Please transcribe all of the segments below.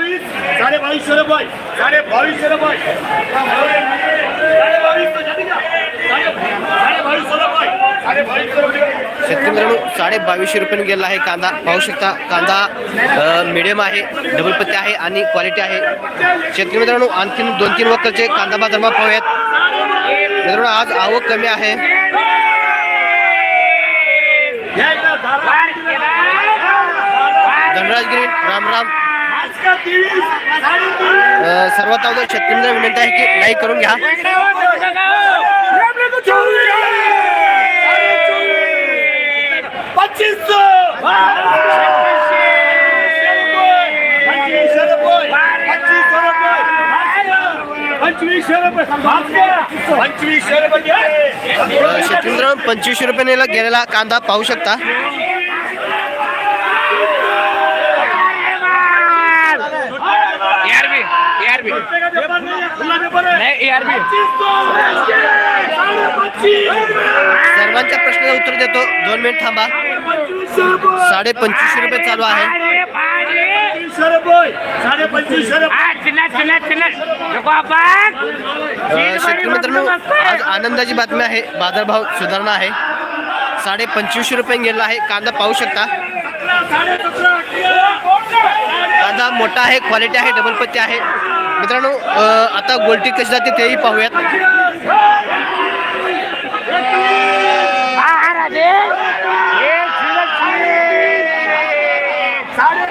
बावीस साडे बावीसशे रुपये साडे बावीसशे रुपये रुपये रुपये शेतकरी मित्रांनो साडे बावीसशे रुपयाने गेला आहे कांदा. पाहू शकता कांदा मिडियम आहे डबल पत्ते आहे आणि क्वालिटी आहे. शेतकरी मित्रांनो आणखीन दोन तीन वक्करचे कांदा बाजारभाव पाहूयात. मित्रांनो आज आवक कमी आहे. धनराजगिरी राम राम. सर्वात अगोदर शेतकरी मित्रांनो विनंती आहे की लाईक करून घ्या. पंचवीसशे रुपये रुपये. रुपये शेतकरी पंचवीसशे रुपयाने गेलेला कांदा पाहू शकता. सर्वांच्या प्रश्नाचं उत्तर देतो. दोन मिनिट थांबा. साडे पंचवीसशे रुपये चालू आहे. शेतकरी मित्रांनो आज आनंदाची बातमी आहे. बाजारभाव सुधारणा आहे. साडे पंचवीसशे रुपये गेला आहे. कांदा पाहू शकता. कांदा मोठा आहे क्वालिटी आहे डबल पत्ती आहे. मित्रांनो आता गोलटी कशी जाते तेही पाहूयात.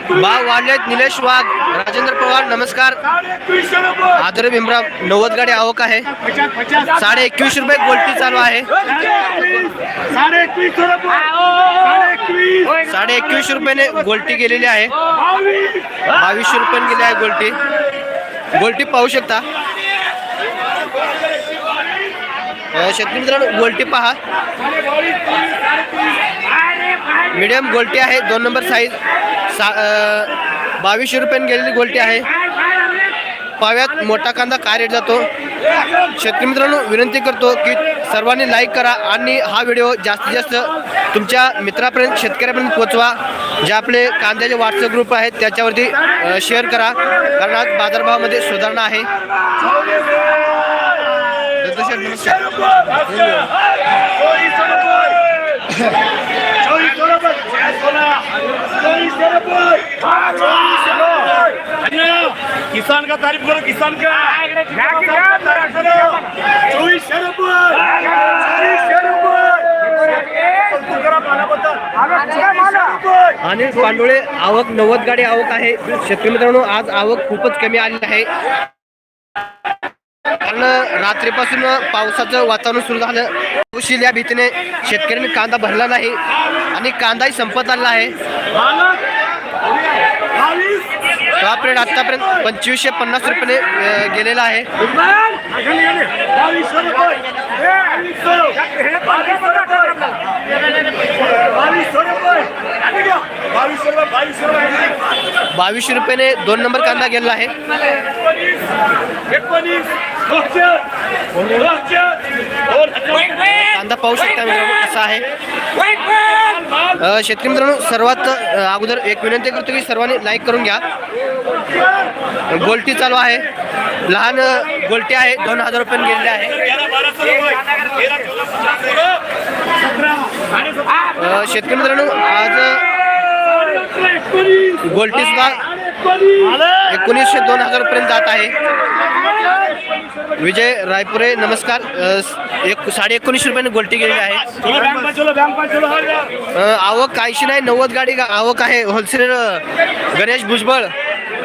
भाव वाढलेत निलेश वाघ, राजेंद्र पवार, नमस्कार. आदर भीमराव, नव्वद गाडी आवक आहे. साडे एकवीस रुपये गोल्टी चालू आहे. साडे एकवीस रुपयाने गोल्टी गेलेली बावीस बावीसशे रुपयाने गेली आहे गोल्टी. गोल्टी पाहू शकता. शेतकरी मित्रांनो, गोल्टी पहा. मीडियम गोल्टी आहे, दोन नंबर साईज सा बावीसशे रुपयाने गेलेली गोलटी आहे. पाव्यात मोठा कांदा काय रेट जातो? शेतकरी मित्रांनो विनंती करतो की सर्वांनी लाईक करा आणि हा व्हिडिओ जास्तीत जास्त तुमच्या मित्रापर्यंत शेतकऱ्यापर्यंत पोचवा जे आपले कांद्याचे व्हॉट्सअप ग्रुप आहेत त्याच्यावरती शेअर करा. कारण आज बाजारभावामध्ये सुधारणा आहे. नमस्कार किसान का तारीफ करो किसान का तारीफ करो चोवीस आणि पांडुळे आवक नव्वद गाडी आवक आहे. शेतकरी मित्रांनो आज आवक खूपच कमी आली आहे. कारण रात्रीपासून पावसाचं वातावरण सुरू झालं. पाऊस या भीतीने शेतकऱ्यांनी कांदा भरला नाही आणि कांदाही संपत आला आहे बावीस आतापर्यंत पंचवीसशे पन्नास रुपये गेलेला आहे. बावीसशे रुपयाने दोन नंबर कांदा गेलेला आहे. कांदा पाहू शकता कसा आहे? शेतकरी मित्रांनो सर्वात अगोदर एक विनंती करतो की सर्वांनी लाईक करून घ्या. गोलटी चालू आहे. लहान गोलटी आहे. दोन हजार रुपये गेलेले आहे. शेतकरी मित्रांनो आज गोलटी सुद्धा एकोणीसशे दोन हजार पर्यंत जात आहे. विजय रायपुरे नमस्कार. एक साडे एकोणीसशे रुपयाने गोलटी गेलेली आहे. आवक काहीशी नाही. नव्वद गाडी आवक आहे. होलसेलर गणेश भुजबळ.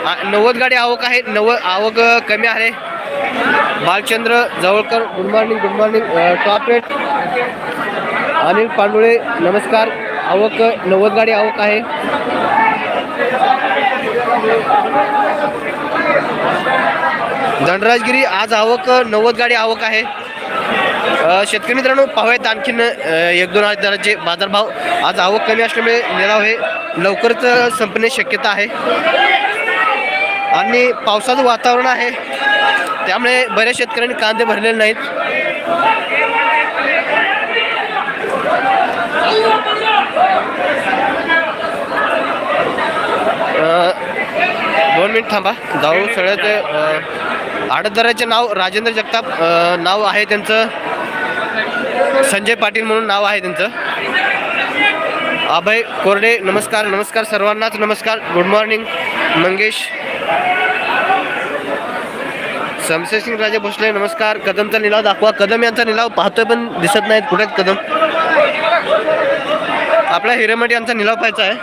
नव्वद गाडी आवक आहे नव्वद आवक कमी आहे. Balchandra Jawalkar good morning good morning top rate Anil Pandule नमस्कार. आवक नव्वद गाडी आवक आहे. धनराजगिरी आज आवक नव्वद गाडी आवक आहे. शेतकरी मित्रांनो पाहूयात आणखीन एक दोन हजाराचे बाजारभाव. आज आवक कमी असल्यामुळे लिलाव हे लवकरच संपण्याची शक्यता आहे. आणि पावसाचं वातावरण आहे. त्यामुळे बऱ्याच शेतकऱ्यांनी कांदे भरलेले नाहीत. दोन मिनिट थांबा. जाऊ सगळ्यात आडतदाराचे नाव राजेंद्र जगताप नाव आहे त्यांचं. संजय पाटील म्हणून नाव आहे त्यांचं. अभय कोरडे नमस्कार नमस्कार सर्वांनाच नमस्कार. Good morning Mangesh. समशेसिंग राजे भोसले नमस्कार. कदमचा निलाव दाखवा. कदम यांचा निलाव पाहतोय पण दिसत नाहीत. कुठेच कदम? आपला हिरेमठ यांचा निलाव पाहायचा आहे.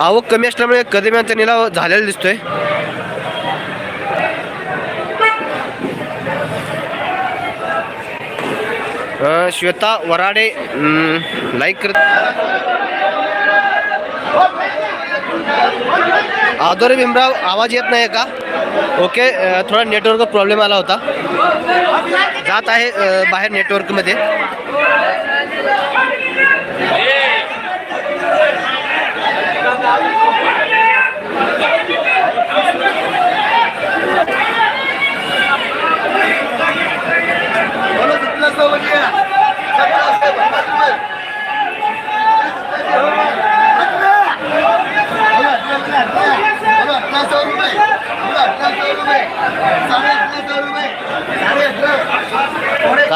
आवक कमी असल्यामुळे कदम यांचा निलाव झालेला दिसतोय. श्वेता वराडे लाईक करत आदोरे भीमराव आवाज येत नाही का? ओके थोडा नेटवर्क प्रॉब्लेम आला होता. जात आहे बाहेर नेटवर्कमध्ये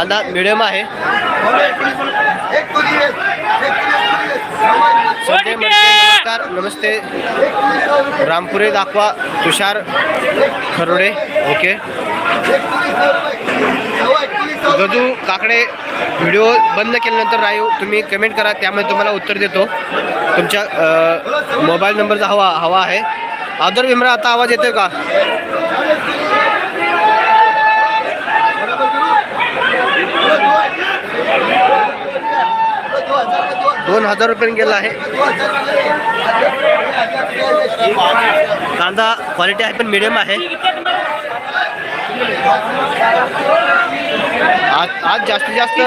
कांदा मिडियम आहे. नमस्कार. नमस्ते. रामपुरे दाखवा. तुषार खरोडे. ओके. गजू काकडे व्हिडिओ बंद केल्यानंतर राहीव तुम्ही कमेंट करा. त्यामध्ये तुम्हाला उत्तर देतो. तुमच्या मोबाईल नंबरचा हवा हवा आहे. आदर भीमरा आता आवाज येतोय का? दोन हजार रुपये गेला आहे. कांदा क्वालिटी आहे पण मिडियम आहे. आज आज जास्तीत जास्त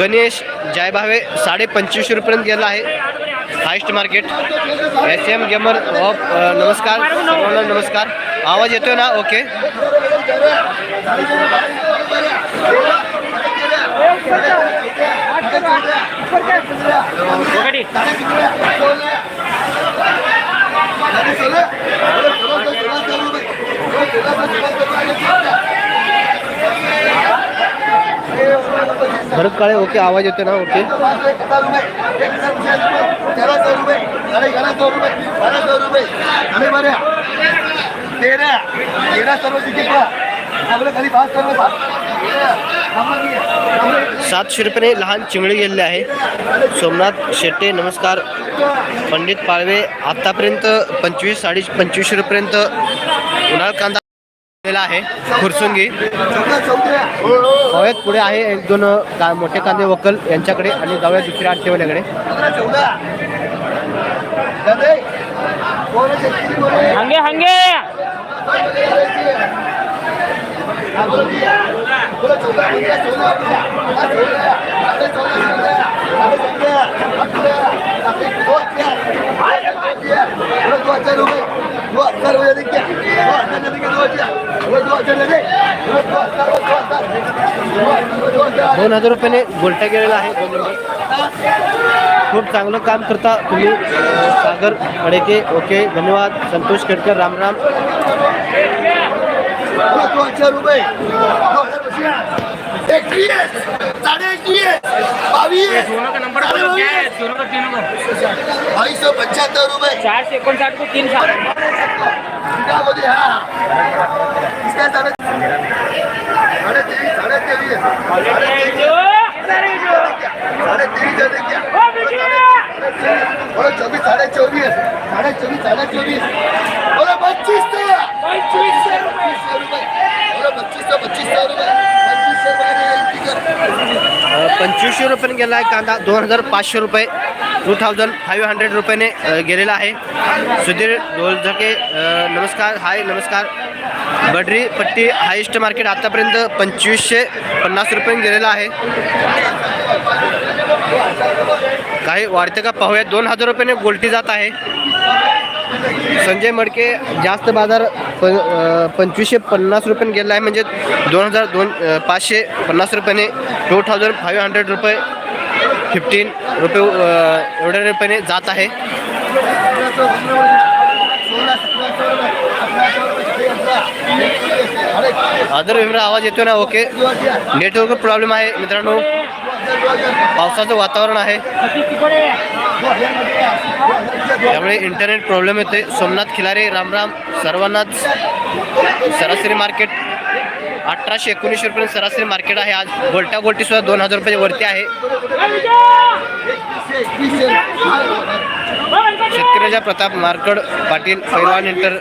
गणेश जयभावे साडे पंचवीसशे रुपयापर्यंत गेला आहे. हायस्ट मार्केट एस एम गेमर ऑफ नमस्कार. सर्वांना नमस्कार. आवाज येतोय ना? ओके भरत काळे ओके आवाज येतोय ना ओके. तेरा तेरा सर्व तिकीट सातशे रुपयाने लहान चिंगडी गेलेली आहे. सोमनाथ शेट्टे नमस्कार. पंडित पाळवे आतापर्यंत पंचवीस साडे पंचवीसशे रुपयापर्यंत उन्हाळ कांदा गेलेला आहे. खुरसुंगी. हवेत पुढे आहे एक दोन का मोठे कांदे वकल यांच्याकडे आणि जाऊया दुसऱ्या आठवड्याकडे हंगे हंगे. दोन हजार रुपयाने गोलटा गेलेला आहे दोन नंबर. खूप चांगलं काम करता तुम्ही सागर अडेके ओके धन्यवाद. संतोष केडकर राम राम. राम राम रुपये. एकवीस साडे एकवीस बावीस सोनों का नंबर बोलो क्या है सोनों का तीनों का बाईस सौ पचहत्तर रुपये. चार से एकोणसाठ को तीन हा. साडे साडे तेवीस साडे तेवीस साडे तेवीस हजार क्या? बोलो चौबीस साढ़े चौबीस साढ़े चौबीस साढ़े चौबीस बोलो पच्चीस सौ रुपये. पच्चीस सौ पच्चीस सौ रुपये. पंचवीसशे रुपयाने गेला आहे कांदा दोन हजार पाचशे रुपये. टू थाउजंड फाईव्ह हंड्रेड रुपयाने गेलेला आहे. सुधीर डोलझके नमस्कार. हाय नमस्कार. बडरी पट्टी हायेस्ट मार्केट आतापर्यंत पंचवीसशे पन्नास रुपयाने गेलेला आहे. काही वाढते का? पाहूया. दोन हजार रुपयाने गोलटी जात आहे. संजय मडके जास्त बाजार प पंचवीसशे पन्नास रुपयाने गेला आहे. म्हणजे दोन हजार दोन पाचशे पन्नास रुपयाने टू थाउजंड फाईव्ह हंड्रेड रुपये फिफ्टीन रुपये एवढ्या रुपयाने जात आहे. सोळा अदर विमरा आवाज येतो ना? ओके. नेटवर्क प्रॉब्लेम आहे मित्रांनो. पावसाचं वातावरण आहे. त्यामुळे इंटरनेट प्रॉब्लेम येते सोमनाथ खिलारे रामराम सर्वांनाच सरासरी मार्केट अठराशे एकोणीसशे रुपये सरासरी मार्केट आहे. आज गोलट्या गोलटी सुद्धा दोन हजार रुपये वरती आहे. शेतकऱ्याचा प्रताप मार्कड पाटील पैलवान इंटर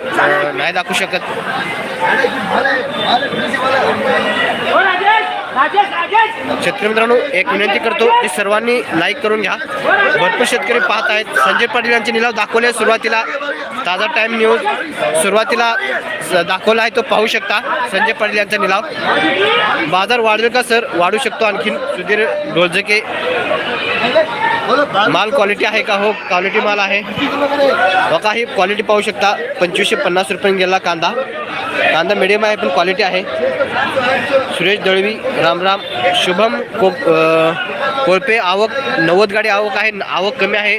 नाही दाखवू शकत. शेतकरी मित्रांनो एक विनंती करतो की सर्वांनी लाईक करून घ्या. भरपूर शेतकरी पाहत आहेत. संजय पाटील यांचे निलाव दाखवले. सुरुवातीला ताजा टाइम न्यूज सुरुवातीला स- दाखवला आहे तो पाहू शकता. संजय पाटील यांचा निलाव. बाजार वाढेल का सर? वाढू शकतो आणखीन. सुधीर डोलजके माल क्वालिटी आहे का हो? क्वालिटी माल आहे. हो बघा ही क्वालिटी पाहू शकता. पंचवीसशे पन्नास रुपये गेला कांदा. कांदा मिडियम आहे पण क्वालिटी आहे. सुरेश दळवी रामराम शुभम को कोळपे आवक नव्वद गाडी आवक आहे आवक कमी आहे.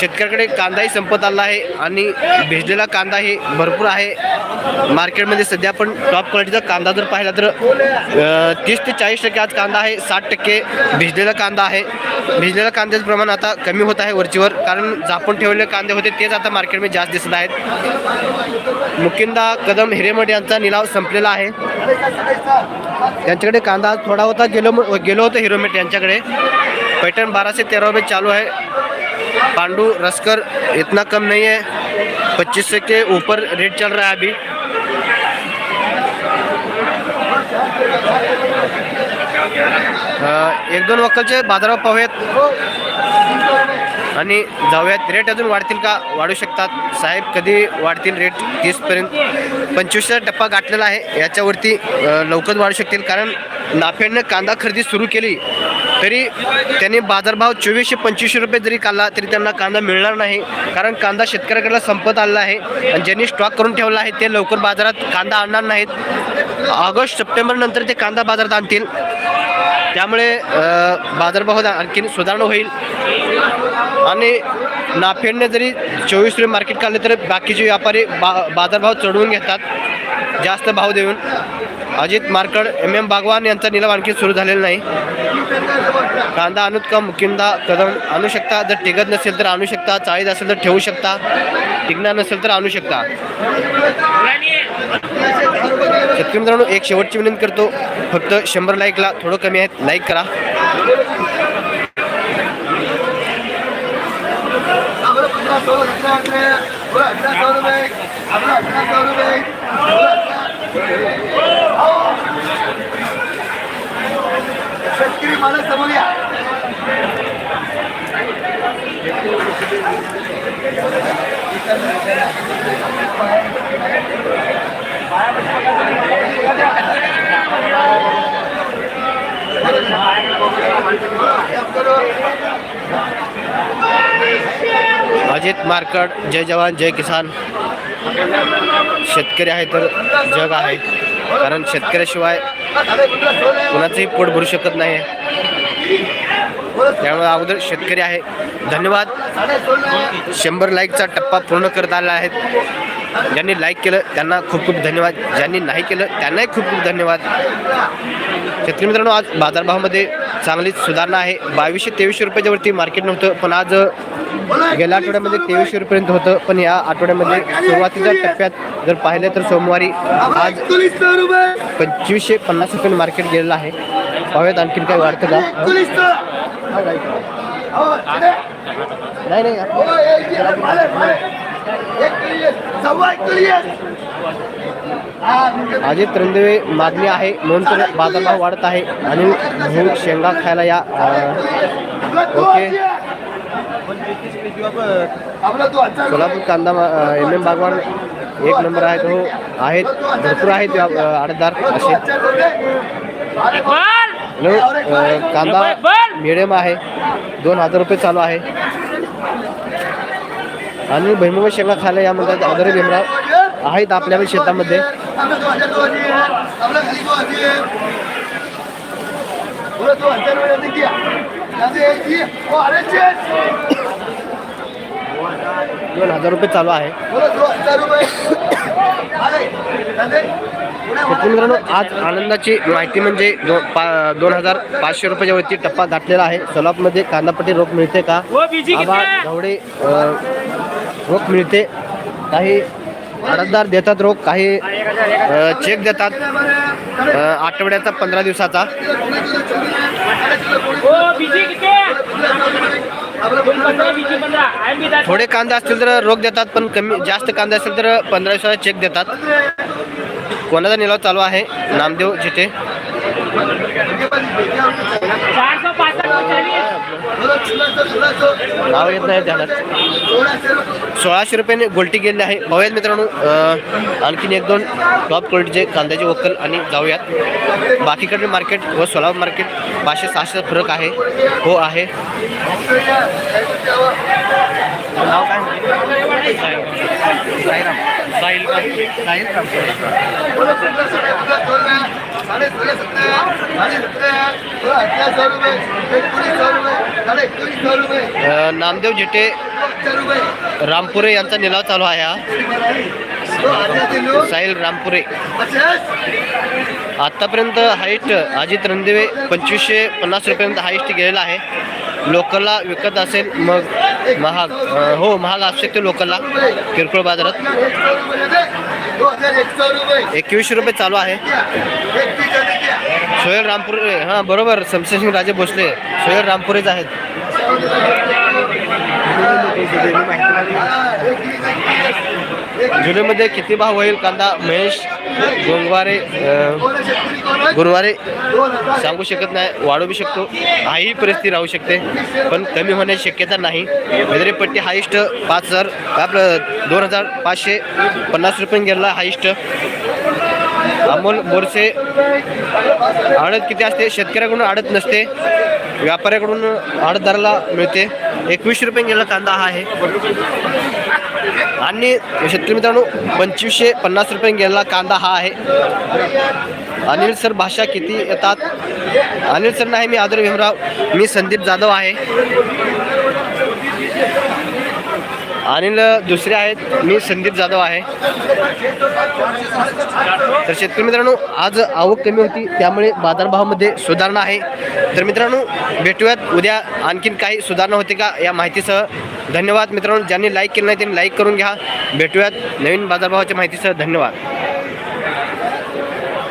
शेतकऱ्याकडे कांदाही संपत आला आहे आणि भिजलेला कांदाही भरपूर आहे. मार्केटमध्ये सध्या आपण टॉप क्वालिटीचा कांदा जर पाहिला तर तीस ते चाळीस टक्के आज कांदा आहे साठ टक्के भिजलेला कांदा आहे. भिजलेल्या कांद्याचं प्रमाण आता कमी होत आहे वरचीवर कारण झापून ठेवलेले कांदे होते तेच आता मार्केटमध्ये जास्त दिसत आहेत. मुकिंदा कदम हिरेमठ यांचा निलाव संपलेला आहे. त्यांच्याकडे कांदा थोडा होता गेलो गेलो होतो हिरोमेट यांच्याकडे. पैठण बाराशे तेरा रुपये चालू आहे. पांडू रसकर इतना कम नहीं है। पच्चीस के ऊपर रेट चल रहा है अभी। एक दोन वक्कलचे बाजारावर पाहूयात. आणि जाऊयात. रेट अजून वाढतील का? वाढू शकतात. साहेब कधी वाढतील रेट तीसपर्यंत पंचवीसचा टप्पा गाठलेला आहे. याच्यावरती लवकर वाढू शकतील. कारण नाफेडनं कांदा खरेदी सुरू केली. तरी त्यांनी बाजारभाव चोवीसशे पंचवीसशे रुपये जरी काढला तरी त्यांना कांदा मिळणार नाही. कारण कांदा शेतकऱ्याकडला संपत आलेला आहे आणि ज्यांनी स्टॉक करून ठेवला आहे ते लवकर बाजारात कांदा आणणार नाहीत. ऑगस्ट सप्टेंबर नंतर ते कांदा बाजारात आणतील. त्यामुळे बाजारभाव आणखी आणखीन सुधारणा होईल. आणि नाफेडने जरी चोवीस रुपये मार्केट काढले तर बाकीचे व्यापारी बा बाजारभाव चढवून घेतात. जास्त भाव देऊन. अजित मार्कड एम एम बागवान यांचा निलाव आणखी सुरू झालेला नाही. कांदा आणूत का मुकिंदा कदम आणू शकता. जर टिकत नसेल तर आणू शकता. चाळीत असेल तर ठेवू शकता. टिकणार नसेल तर आणू शकता. शेतकरी मित्रांनो एक शेवटची विनंती करतो. फक्त शंभर लाईकला थोडं कमी आहेत. लाईक करा आपलं पंधरा सोळा सतरा अठरा बोला अठरा सौ रुपये आपलं अठरा सौ रुपये बोला अठरा. शेतकरी मला समोर अजित मार्कड जय जवान जय किसान. शेतकरी आहे तर जग आहे. कारण शेतकऱ्याशिवाय कुणाचंही पोट भरू शकत नाही त्यामुळे अगोदर शेतकरी आहे. धन्यवाद. शंभर लाईकचा टप्पा पूर्ण करत आला आहे. ज्यांनी लाईक केलं त्यांना खूप खूप धन्यवाद. ज्यांनी नाही केलं त्यांनाही खूप खूप धन्यवाद. शेतकरी मित्रांनो आज बाजारभावामध्ये चांगलीच सुधारणा आहे. बावीसशे तेवीसशे रुपयाच्या वरती मार्केट नव्हतं पण आज गेल्या आठवड्यामध्ये तेवीसशे रुपयेपर्यंत होतं पण या आठवड्यामध्ये सुरुवातीच्या टप्प्यात जर पाहिलं तर सोमवारी आज पंचवीसशे पन्नास रुपये मार्केट गेलेलं आहे. पाहूयात आणखीन काय वाढतं का? नाही नाही अजित रणदेवे मागणी आहे म्हणून तर बाजारभाव वाढत आहे. आणि शेंगा खायला या ओके. सोलापूर कांदा एम एम बागवान एक नंबर आहे तो हो, आहेत भरपूर आहेत आठदार असे. हॅलो कांदा मिडियम आहे दोन हजार रुपये चालू आहे. आणि भैमुग शेंगा खायला या म्हणतात आदर भीमराव आहेत आपल्या शेतामध्ये. दोन हजार रुपये चालू आहे. मित्रांनो आज आनंदाची माहिती म्हणजे दो पा दोन हजार पाचशे रुपयाच्या वरती टप्पा गाठलेला आहे. सोलापूरमध्ये कांदापट्टी रोख मिळते का? आबा धवडे रोख मिळते. काही अर्जदार देतात रोख काही चेक देतात आठवड्याचा पंधरा दिवसाचा. थोडे कांदे असतील तर रोख देतात पण कमी जास्त कांदे असतील तर पंधरा दिवसाचा चेक देतात. कोणाचा निलाव चालू आहे? नामदेव जिथे. नाव येत नाही त्याला. सोळाशे रुपयाने गोल्टी गेलेली आहे. पाहूयात मित्रांनो आणखीन एक दोन टॉप क्वालिटीचे कांद्याचे वक्कल आणि जाऊयात. बाकीकडे मार्केट व सोलापूर मार्केट पाचशे सहाशेचा फरक आहे. हो आहे. नाव काय? साईराम. साहिल साहिल राम. साढ़े सोलह सत्तर साढ़े सत्तर अठारह सौ रुपये इक्कीस सौ रुपये साढ़े इक्कीस सौ रुपये अं, नामदेव जिटे रामपुरे यांचा निलाव चालू आहे हा. साहिल रामपुरे. पचास आतापर्यंत हाईट अजित रणदिवे पंचवीसशे पन्नास रुपयापर्यंत हाईस्ट गेलेला आहे. लोकलला विकत असेल मग महाग हो महाग असू शकते लोकलला. किरकोळ बाजारात. एकवीसशे रुपये चालू आहे. सोहेल रामपुरे हां बरोबर. शमशेरसिंग राजे भोसले. सोहेल रामपुरेच आहेत. जुलैमध्ये किती भाव होईल? कांदा महेश गोंगवारे गुरुवारे सांगू शकत नाही वाढू बी शकतो. हाही परिस्थिती राहू शकते पण कमी होण्याची शक्यता नाही. वेदरेपट्टी हायस्ट पाच हजार आपलं दोन हजार पाचशे पन्नास रुपये गेला हायस्ट. अमोल बोरसे आडत किती असते? शेतकऱ्याकडून आडत नसते व्यापाऱ्याकडून आडतदाराला मिळते. एकवीस रुपये गेला कांदा हा आहे. आणि शेतकरी मित्रांनो पंचवीसशे पन्नास रुपये गेलेला कांदा हा आहे. अनिल सर भाषा किती येतात? अनिल सर नाही मी आदर भीमराव मी संदीप जाधव आहे. अनिल दुसरे आहेत. मी संदीप जाधव आहे. तर शेतकरी मित्रांनो आज आवक कमी होती त्यामुळे बाजारभावामध्ये सुधारणा आहे. तर मित्रांनो भेटूयात. उद्या आणखीन काही सुधारणा होते का या माहितीसह. धन्यवाद मित्रांनो. ज्यांनी लाईक केलं नाही त्यांनी लाईक करून घ्या. भेटूयात नवीन बाजारभावाच्या माहितीसह. धन्यवाद.